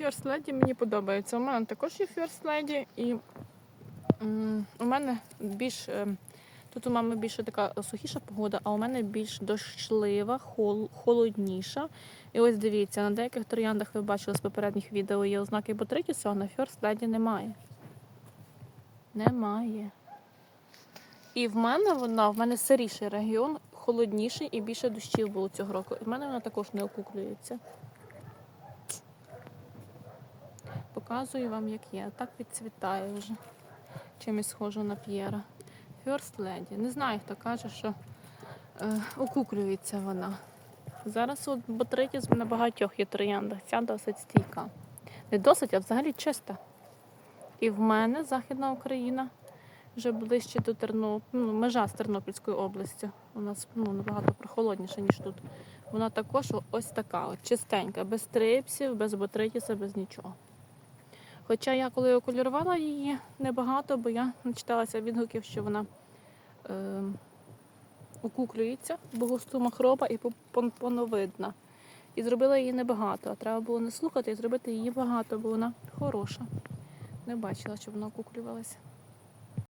First Lady мені подобається. У мене також є First Lady, і у мене більш ем, тут у мами більше така сухіша погода, а у мене більш дощлива, хол, холодніша. І ось дивіться, на деяких трояндах ви бачили з попередніх відео є ознаки ботритісу, а на First Lady немає. Немає. І в мене вона, в мене сиріший регіон, холодніший і більше дощів було цього року. І в мене вона також не окуклюється. Показую вам, як є. Так відцвітає вже. Чимось схожу на П'єра. First Lady. Не знаю, хто каже, що е, окуклюється вона. Зараз от ботритіс на багатьох є трояндах. Ця досить стійка. Не досить, а взагалі чиста. І в мене Західна Україна вже ближче до Терноп... ну, межа з Тернопільською областю. У нас ну, набагато прохолодніше, ніж тут. Вона також ось така, от, чистенька, без трипсів, без ботритіса, без нічого. Хоча я коли окольорувала її небагато, бо я начиталася відгуків, що вона е, окуклюється, бо густума хроба і поновидна. І зробила її небагато, а треба було не слухати і зробити її багато, бо вона хороша. Не бачила, щоб вона окуклювалася.